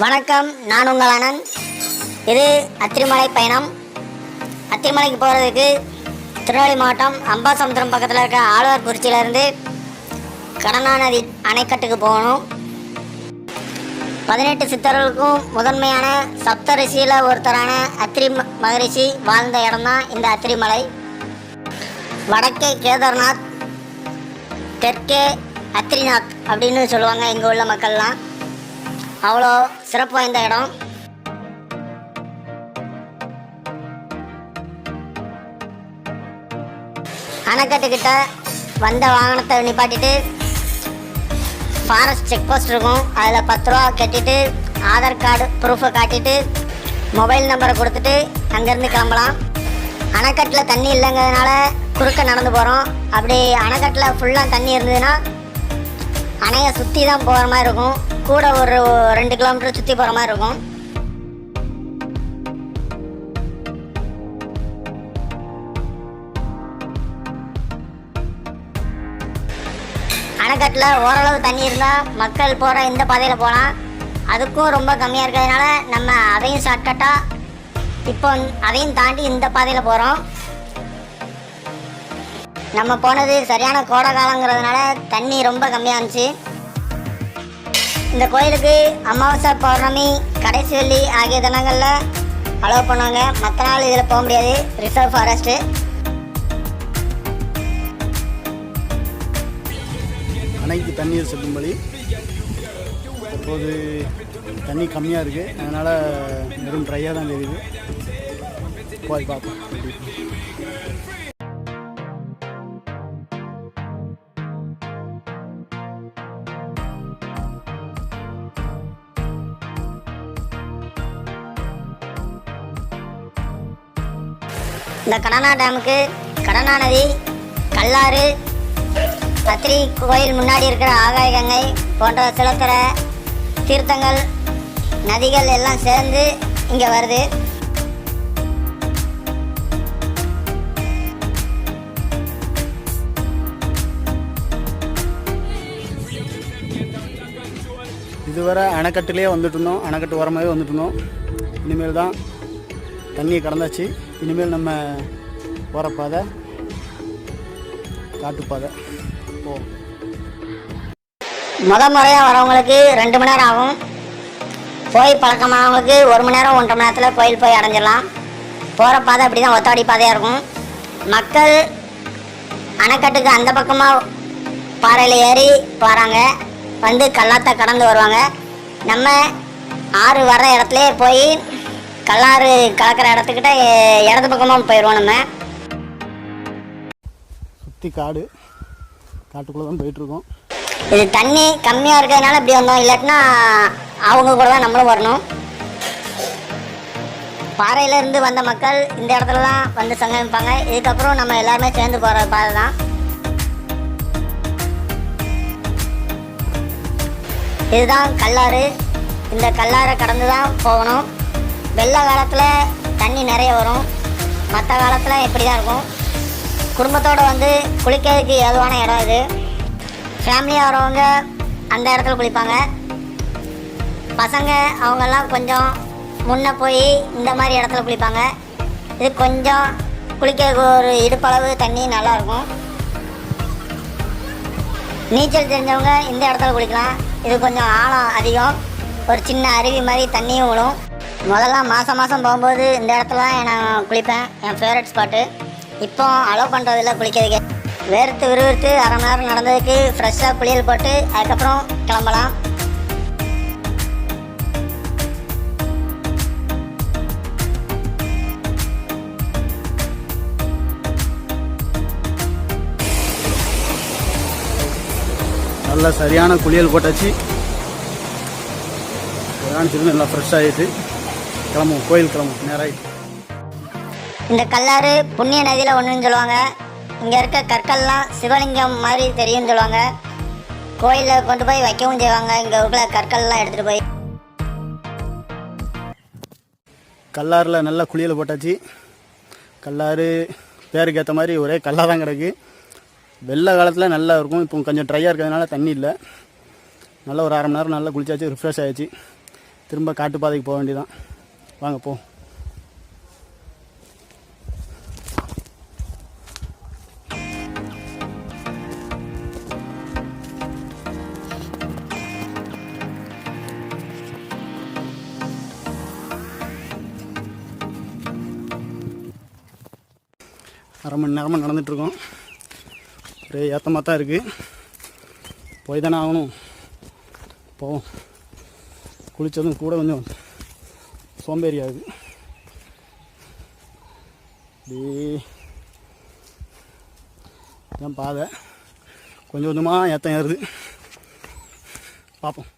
வணக்கம் நான் உங்கள் அண்ணன். இது அத்திரிமலை பயணம். அத்திரிமலைக்கு போகிறதுக்கு திருநெல்வேலி மாவட்டம் அம்பாசமுத்திரம் பக்கத்தில் இருக்க ஆழ்வார்குறிச்சியிலேருந்து கடனா நதி அணைக்கட்டுக்கு போகணும். பதினெட்டு சித்தர்களுக்கும் முதன்மையான சப்த ரிஷியில் ஒருத்தரான அத்திரி மகரிஷி வாழ்ந்த இடம்தான் இந்த அத்திரிமலை. வடக்கே கேதார்நாத் தெற்கே அத்திரிநாத் அப்படின்னு சொல்லுவாங்க இங்கே உள்ள மக்கள்லாம். அவ்வளோ சிறப்பு வாய்ந்த இடம். அணைக்கட்டுக்கிட்ட வந்த வாகனத்தை நிப்பாட்டிட்டு ஃபாரஸ்ட் செக் போஸ்ட் இருக்கும். அதில் பத்து ரூபா கட்டிட்டு ஆதார் கார்டு ப்ரூஃபை காட்டிட்டு மொபைல் நம்பரை கொடுத்துட்டு அங்கேருந்து கிளம்பலாம். அணைக்கட்டில் தண்ணி இல்லைங்கிறதுனால குறுக்க நடந்து போகிறோம் அப்படி அணைக்கட்டில் ஃபுல்லாக தண்ணி இருந்ததுன்னா அணையை சுற்றி தான் போகிற மாதிரி இருக்கும். கூட ஒரு ரெண்டு கிலோமீட்டர் சுற்றி போகிற மாதிரி இருக்கும். அணைக்கட்டில் ஓரளவு தண்ணி இருந்தால் மக்கள் போகிற இந்த பாதையில் போகலாம் அதுக்கும் ரொம்ப கம்மியாக இருக்கிறதுனால நம்ம அதையும் ஷார்ட்கட்டாக இப்போ அதையும் தாண்டி இந்த பாதையில் போகிறோம் நம்ம போனது சரியான கோடை காலங்கிறதுனால தண்ணி ரொம்ப கம்மியாக இருந்துச்சு. இந்த கோயிலுக்கு அமாவாசை பௌர்ணமி கடைசி வெள்ளி ஆகிய தினங்களில் அலோவ் பண்ணுவாங்க. மற்ற நாள் இதில் போக முடியாது. ரிசர்வ் ஃபாரஸ்ட்டு அணைக்கு தண்ணீர் செல்லும்படி. தற்போது தண்ணி கம்மியாக இருக்குது அதனால் வெறும் ட்ரையாக தான் தெரியுது. போய் பார்ப்போம். இந்த கடனா டேமுக்கு கடனா நதி கல்லாறு பத்திரி கோயில் முன்னாடி இருக்கிற ஆகாய கங்கை போன்ற சிலத்தர தீர்த்தங்கள் நதிகள் எல்லாம் சேர்ந்து இங்கே வருது. இதுவரை அணைக்கட்டுலேயே வந்துட்டு இருந்தோம். அணைக்கட்டு ஓரமாகவே வந்துட்டு இருந்தோம். இனிமேல் தான் தண்ணியை கடந்தாச்சு. இனிமேல் நம்ம போகிற பாதை காட்டுப்பாதை. ஓ முத முறையாக வரவங்களுக்கு ரெண்டு மணி நேரம் ஆகும். போய் பழக்கமானவங்களுக்கு ஒரு மணி நேரம் ஒன்றரை மணி நேரத்தில் கோயில் போய் அடைஞ்சிடலாம். போகிற பாதை அப்படி தான் ஒத்தாடி பாதையாக இருக்கும். மக்கள் அணைக்கட்டுக்கு அந்த பக்கமாக பாறையில் ஏறி போகிறாங்க வந்து கல்லாத்த கடந்து வருவாங்க. நம்ம ஆறு வர்ற இடத்துல போய் கல்லாறு கலக்கிற இடத்துக்கிட்ட இடது பக்கமாக போயிடுவோம் நம்ம. சுற்றி காடு காட்டுக்குள்ளே தான் போயிட்டுருக்கோம். இது தண்ணி கம்மியாக இருக்கிறதுனால இப்படி வந்தோம். இல்லாட்டினா அவங்க கூட தான் நம்மளும் வரணும். பாறையில இருந்து வந்த மக்கள் இந்த இடத்துல தான் வந்து சங்கமிப்பாங்க. இதுக்கப்புறம் நம்ம எல்லாருமே சேர்ந்து போகிற பாதை தான். இதுதான் கல்லாறு. இந்த கல்லாறை கடந்து தான் போகணும். வெள்ள காலத்தில் தண்ணி நிறைய வரும். மற்ற காலத்தில் இப்படி தான் இருக்கும். குடும்பத்தோடு வந்து குளிக்கிறதுக்கு ஏதுவான இடம் இது. ஃபேமிலியாக வரவங்க அந்த இடத்துல குளிப்பாங்க. பசங்க அவங்கெல்லாம் கொஞ்சம் முன்னே போய் இந்த மாதிரி இடத்துல குளிப்பாங்க. இது கொஞ்சம் குளிக்கிறதுக்கு ஒரு இடுப்பளவு தண்ணி நல்லா இருக்கும். நீச்சல் தெரிஞ்சவங்க இந்த இடத்துல குளிக்கலாம். இது கொஞ்சம் ஆழம் அதிகம். ஒரு சின்ன அருவி மாதிரி தண்ணியும் விழும் முதல்ல மாதம் மாதம் போகும்போது இந்த இடத்துல நான் குளிப்பேன். என் ஃபேவரட் ஸ்பாட்டு இப்போ அலோவ் பண்ணுறதில்ல குளிக்கிறதுக்கு. வேர்த்து விறுவிறுத்து அரை மணி நேரம் நடந்ததுக்கு ஃப்ரெஷ்ஷாக குளியல் போட்டு அதுக்கப்புறம் கிளம்பலாம். நல்ல சரியான குளியல் போட்டாச்சு. நல்லா ஃப்ரெஷ் ஆகிட்டு கிளம்புவோம். கோயில் கிளம்புவோம். நேராகிட்டு இந்த கல்லாறு புண்ணிய நதியில் ஒன்றுன்னு சொல்லுவாங்க. இங்கே இருக்க கற்கள்லாம் சிவலிங்கம் மாதிரி தெரியும்னு சொல்லுவாங்க. கோயிலில் கொண்டு போய் வைக்கவும் செய்வாங்க. இங்கே இருக்கிற கற்கள்லாம் எடுத்துகிட்டு போய். கல்லாறில் நல்லா குளியல் போட்டாச்சு. கல்லாறு பேருக்கு ஏற்ற மாதிரி ஒரே கல்லாக தான் கிடக்கு. வெள்ளை காலத்தில் நல்லா இருக்கும். இப்போ கொஞ்சம் ட்ரையாக இருக்கிறதுனால தண்ணி இல்லை. நல்லா ஒரு அரை மணி நேரம் நல்லா குளிச்சாச்சு. ரிஃப்ரெஷ் ஆயிடுச்சு. திரும்ப காட்டுப்பாதைக்கு போக வேண்டியதான் வாங்க போ. அரை மணி நேரமாக நடந்துகிட்ருக்கோம் ஒரே ஏத்தமாக தான் இருக்குது போய் தானே ஆகணும். போவோம் குளித்ததும் கூட கொஞ்சம் சோம்பேறியாகுது அப்படியே இதான் பாதை. கொஞ்சம் கொஞ்சமாக ஏத்தம் ஏறுது. பார்ப்போம்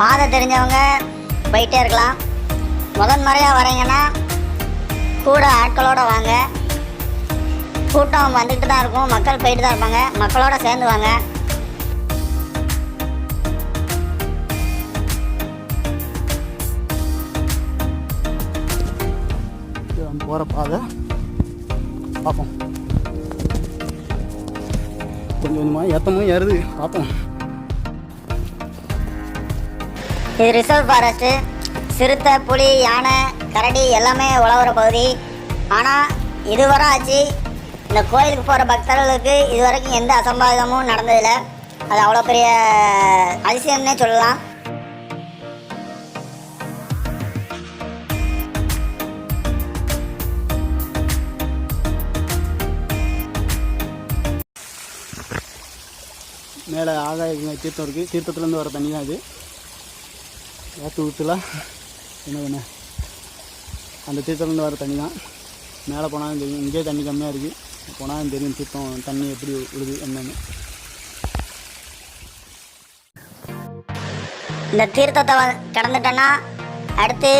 பாதை தெரிஞ்சவங்க போயிட்டே இருக்கலாம். முதன் முறையாக வரீங்கன்னா கூட ஆட்களோடு வாங்க. கூட்டம் வந்துட்டு தான் இருக்கும். மக்கள் போயிட்டு தான் இருப்பாங்க. மக்களோட சேர்ந்து வாங்க. போகிற பாதை பார்ப்போம் கொஞ்சம் கொஞ்சமாக ஏற்றமும் ஏறுது. பார்ப்போம் இது ரிசர்வ் ஃபாரஸ்ட்டு. சிறுத்தை புலி யானை கரடி எல்லாமே உழவுற பகுதி. ஆனால் இதுவரை ஆச்சு இந்த கோயிலுக்கு போகிற பக்தர்களுக்கு இதுவரைக்கும் எந்த அசம்பாவிதமும் நடந்ததில்லை. அது அவ்வளோ பெரிய அதிசயம்னே சொல்லலாம். மேலே ஆகாய தீர்த்தம் இருக்குது தீர்த்தத்துலேருந்து வர தண்ணி தான் இது. ஏற்று ஊற்றுலாம் என்ன பண்ண? அந்த தீர்த்தத்துலேருந்து வர தண்ணி தான். மேலே போனாலும் தெரியும். இங்கே தண்ணி கம்மியாக இருக்குது போனாலும் தெரியும் தீர்த்தம் தண்ணி எப்படி விழுது என்னன்னு. இந்த தீர்த்தத்தை கடந்துட்டேன்னா அடுத்து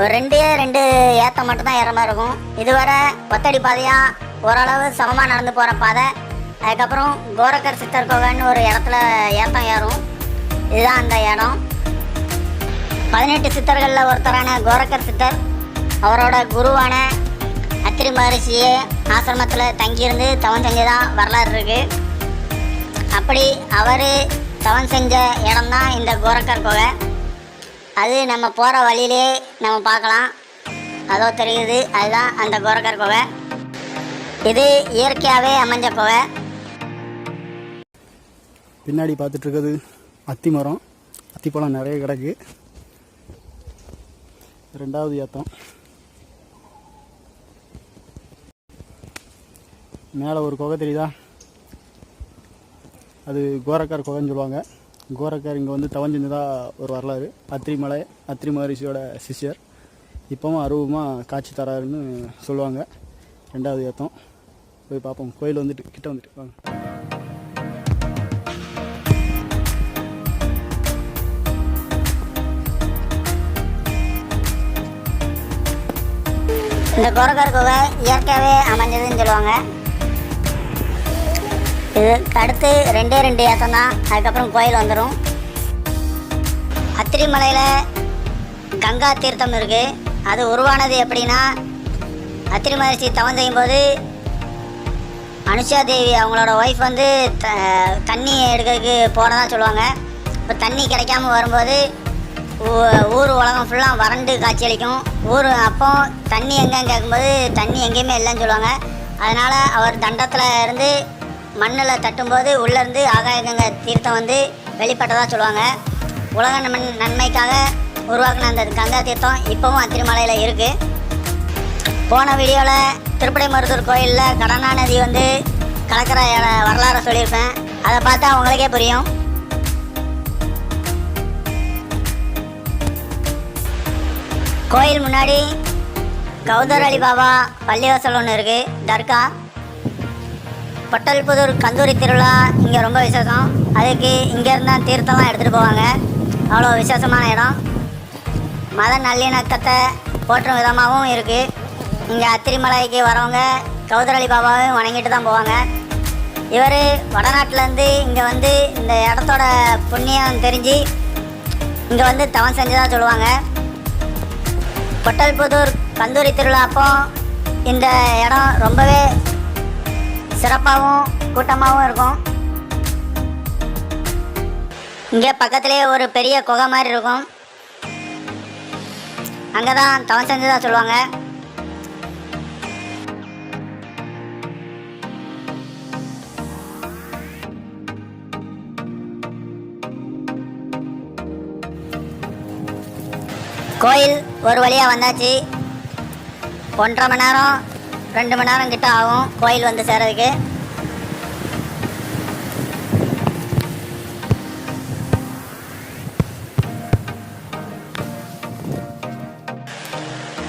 ஒரு ரெண்டே ரெண்டு ஏற்றம் மட்டும்தான் ஏற மாதிரி இருக்கும். இதுவரை ஒத்தடி பாதையாக ஓரளவு சமமாக நடந்து போகிற பாதை அதுக்கப்புறம் கோரக்கர் சித்தர் கோவைன்னு ஒரு இடத்துல ஏத்தம் ஏறும். இதுதான் அந்த இடம். பதினெட்டு சித்தர்களில் ஒருத்தரான கோரக்கர் சித்தர் அவரோட குருவான அத்திரி மகரிஷியே ஆசிரமத்தில் தங்கியிருந்து தவம் செஞ்சதான் வரலாறு இருக்குது அப்படி அவர் தவம் செஞ்ச இடம்தான் இந்த கோரக்கர் கோவை. அது நம்ம போகிற வழியிலே நம்ம பார்க்கலாம். அதோ தெரியுது அதுதான் அந்த கோரக்கர் கோவை. இது இயற்கையாகவே அமைஞ்ச கோவை. பின்னாடி பார்த்துட்டு இருக்கிறது அத்தி மரம். அத்திப்பழம் நிறைய கிடக்கு. ரெண்டாவது ஏத்தம். மேலே ஒரு குகை தெரியுதா? அது கோரக்கார் குகைன்னு சொல்லுவாங்க. கோரக்கார் இங்கே வந்து தவஞ்சிருந்ததாக ஒரு வரலாறு. அத்திரிமலை அத்திரி மகரிஷியோட சிஷ்யர். இப்போவும் அருவமாக காட்சி தராருன்னு சொல்லுவாங்க. ரெண்டாவது ஏத்தம். போய் பார்ப்போம். கோயில் வந்துட்டு கிட்ட வந்துட்டு. வாங்க. இந்த குரகர் குகை இயற்கையாகவே அமைஞ்சதுன்னு சொல்லுவாங்க. இது அடுத்து ரெண்டே ரெண்டு ஏற்றம் தான் அதுக்கப்புறம் கோயில் வந்துடும் அத்திரிமலையில் கங்கா தீர்த்தம் இருக்குது அது உருவானது எப்படின்னா அத்திரி மகரிஷி தவம் செய்யும்போது அனுஷா தேவி அவங்களோட ஒய்ஃப் வந்து த தண்ணி எடுக்கிறதுக்கு போனதா சொல்லுவாங்க. இப்போ தண்ணி கிடைக்காம வரும்போது ஊர் உலகம் ஃபுல்லாக வறண்டு காட்சியளிக்கும். ஊர் அப்போ தண்ணி எங்கேன்னு கேட்கும்போது தண்ணி எங்கேயுமே இல்லைன்னு சொல்லுவாங்க. அதனால் அவர் தண்டத்தில் இருந்து மண்ணில் தட்டும்போது உள்ளேருந்து ஆகாயகங்க தீர்த்தம் வந்து வெளிப்பட்டதாக சொல்லுவாங்க. உலக நன்மை நன்மைக்காக உருவாக்கின அந்த கங்கா தீர்த்தம் இப்போவும் அத்திரிமலையில் இருக்குது போன வீடியோவில் திருப்படை மருதூர் கோயிலில் கடனா நதி வந்து கலக்கிற வரலாறை சொல்லியிருப்பேன். அதை பார்த்தா அவங்களுக்கே புரியும். கோயில் முன்னாடி கௌதர் அலி பாபா பள்ளிவாசல் ஒன்று இருக்குது தர்கா பொட்டல்புதூர் கந்தூரி திருவிழா இங்கே ரொம்ப விசேஷம். அதுக்கு இங்கேருந்து தான் தீர்த்தம்லாம் எடுத்துகிட்டு போவாங்க. அவ்வளோ விசேஷமான இடம். மத நல்லிணக்கத்தை போற்றும் விதமாகவும் இருக்குது இங்கே அத்திரிமலைக்கு வரவங்க கௌதரளி பாபாவையும் வணங்கிட்டு தான் போவாங்க. இவர் வடநாட்டிலேருந்து இங்கே வந்து இந்த இடத்தோட புண்ணியம் தெரிஞ்சு இங்கே வந்து தவம் செஞ்சதாக சொல்லுவாங்க. கொட்டல்புதூர் கந்தூரி திருவிழா அப்போ இந்த இடம் ரொம்பவே சிறப்பாகவும் கூட்டமாகவும் இருக்கும். இங்கே பக்கத்துலேயே ஒரு பெரிய குகை மாதிரி இருக்கும். அங்கே தான் தவம் தான் சொல்லுவாங்க. கோயில் ஒரு வழியாக வந்தாச்சு. ஒன்றரை மணி நேரம் ரெண்டு மணி நேரம் கிட்ட ஆகும் கோயில் வந்து சேரதுக்கு.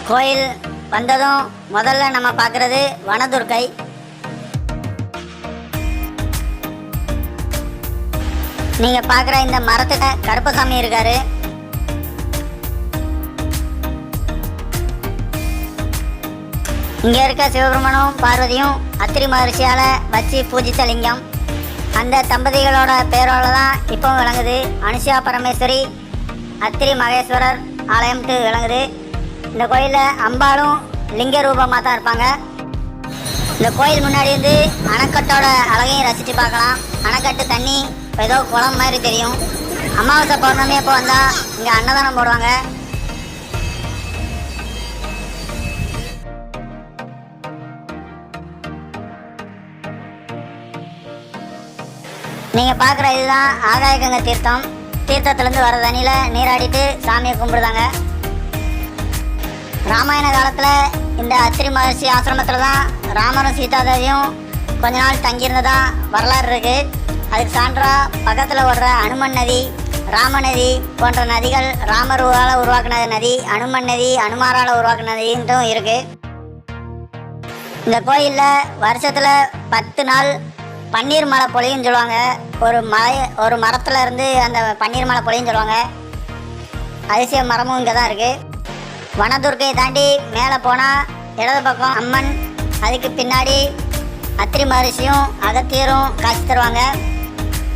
கோயில் வந்ததும் முதல்ல நம்ம பார்க்குறது வனதுர்க்கை. நீங்கள் பார்க்குற இந்த மரத்துக்கு கருப்பசாமி இருக்காரு. இங்கே இருக்க சிவபெருமனும் பார்வதியும் அத்திரி மகர்ஷியால் வச்சு பூஜித்த லிங்கம். அந்த தம்பதிகளோட பேரோட தான் இப்போ விளங்குது. அனுஷா பரமேஸ்வரி அத்திரி மகேஸ்வரர் ஆலயம்ட்டு விளங்குது. இந்த கோயிலில் அம்பாலும் லிங்க ரூபமாக தான் இருப்பாங்க. இந்த கோயில் முன்னாடி இருந்து அணைக்கட்டோட அழகையும் ரசித்து பார்க்கலாம். அணைக்கட்டு தண்ணி ஏதோ குளம் மாதிரி தெரியும். அமாவாசை பௌர்ணமி அப்போ வந்தால் இங்கே அன்னதானம் போடுவாங்க. நீங்கள் பார்க்குற இதுதான் ஆகாயகங்க தீர்த்தம். தீர்த்தத்துலேருந்து வர தண்ணியில் நீராடிட்டு சாமியை கும்பிடுதாங்க. ராமாயண காலத்தில் இந்த அத்திரி மகர்ஷி ஆசிரமத்தில் தான் ராமரும் சீதாதேவியும் கொஞ்ச நாள் தங்கியிருந்ததா வரலாறு இருக்குது அதுக்கு சான்றாக பக்கத்தில் ஓடுற அனுமன் நதி ராம நதி போன்ற நதிகள் ராமர் உருவாக்கின நதி அனுமன் நதி அனுமாரால் உருவாக்கின நதின்ட்டும் இருக்குது இந்த கோயிலில் வருஷத்தில் பத்து நாள் பன்னீர் மலை பொழியும் சொல்லுவாங்க. ஒரு மலை ஒரு மரத்தில் இருந்து அந்த பன்னீர் மலை பொழியும் சொல்லுவாங்க. அதிசய மரமும் இங்கே தான் இருக்குது வனதுர்க்கையை தாண்டி மேலே போனால் இடது பக்கம் அம்மன் அதுக்கு பின்னாடி அத்திரி மகரிஷியும் அகத்தியரும் காட்சி தருவாங்க.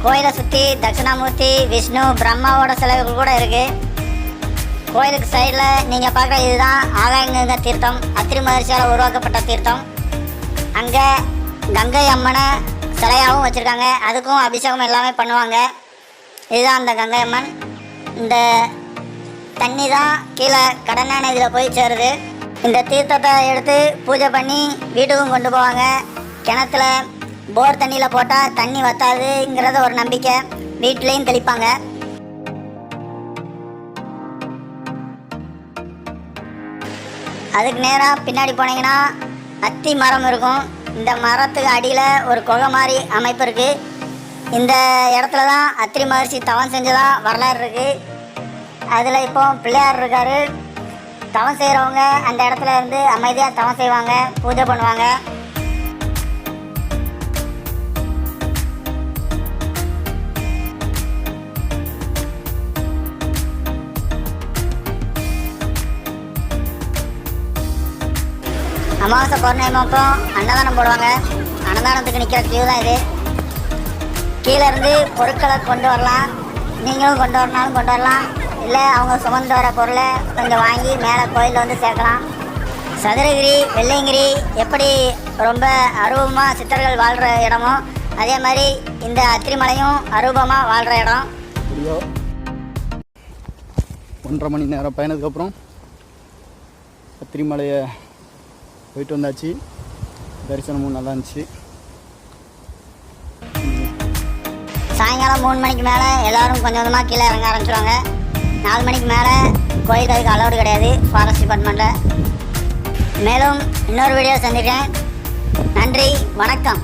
கோயிலை சுற்றி தட்சிணாமூர்த்தி விஷ்ணு பிரம்மாவோட சிலைகள் கூட இருக்குது கோயிலுக்கு சைடில் நீங்கள் பார்க்குற இதுதான் ஆகாயங்க தீர்த்தம். அத்திரி மகர்ஷியால் உருவாக்கப்பட்ட தீர்த்தம். அங்கே கங்கை அம்மனை சிலையாகவும் வச்சுருக்காங்க. அதுக்கும் அபிஷேகம் எல்லாமே பண்ணுவாங்க. இதுதான் அந்த கங்கை அம்மன் இந்த தண்ணி தான் கீழே கடனான இதில் போய் சேருது. இந்த தீர்த்தத்தை எடுத்து பூஜை பண்ணி வீட்டுக்கும் கொண்டு போவாங்க. கிணத்துல போர் தண்ணியில் போட்டால் தண்ணி வத்தாதுங்கிறத ஒரு நம்பிக்கை. வீட்லேயும் தெளிப்பாங்க. அதுக்கு நேராக பின்னாடி போனீங்கன்னா அத்தி மரம் இருக்கும். இந்த மரத்துக்கு அடியில் ஒரு குகை மாதிரி அமைப்பு இருக்குது இந்த இடத்துல தான் அத்திரி மகர்ஷி தவம் செஞ்சதாக வரலாறு இருக்குது அதில் இப்போ பிள்ளையார் இருக்கார். தவம் செய்கிறவங்க அந்த இடத்துல இருந்து அமைதியாக தவம் செய்வாங்க பூஜை பண்ணுவாங்க. அமாவாசை பௌர்ணமி அப்போ அன்னதானம் போடுவாங்க. அன்னதானத்துக்கு நிற்கிற கியூ தான் இது. கீழே இருந்து பொருட்களை கொண்டு வரலாம். நீங்களும் கொண்டு வரனாலும் கொண்டு வரலாம். இல்லை அவங்க சுமந்து வர பொருளை கொஞ்சம் வாங்கி மேலே கோயிலில் வந்து சேர்க்கலாம். சதுரகிரி வெள்ளையங்கிரி எப்படி ரொம்ப அரூபமாக சித்தர்கள் வாழ்கிற இடமோ அதே மாதிரி இந்த அத்திரிமலையும் அரூபமாக வாழ்கிற இடம். ஐயோ ஒன்றரை மணி நேரம் பயணத்துக்கு அப்புறம் அத்திரிமலையை போயிட்டு வந்தாச்சு. தரிசனமும் நல்லா இருந்துச்சு சாயங்காலம் மூணு மணிக்கு மேலே எல்லோரும் கொஞ்சம் கொஞ்சமாக கீழே இறங்க ஆரம்பிச்சிருவாங்க. நாலு மணிக்கு மேலே கோயில் அதுக்கு அலௌடு கிடையாது ஃபாரஸ்ட் டிபார்ட்மெண்ட்டில் மேலும் இன்னொரு வீடியோ சந்திக்கிறேன். நன்றி வணக்கம்.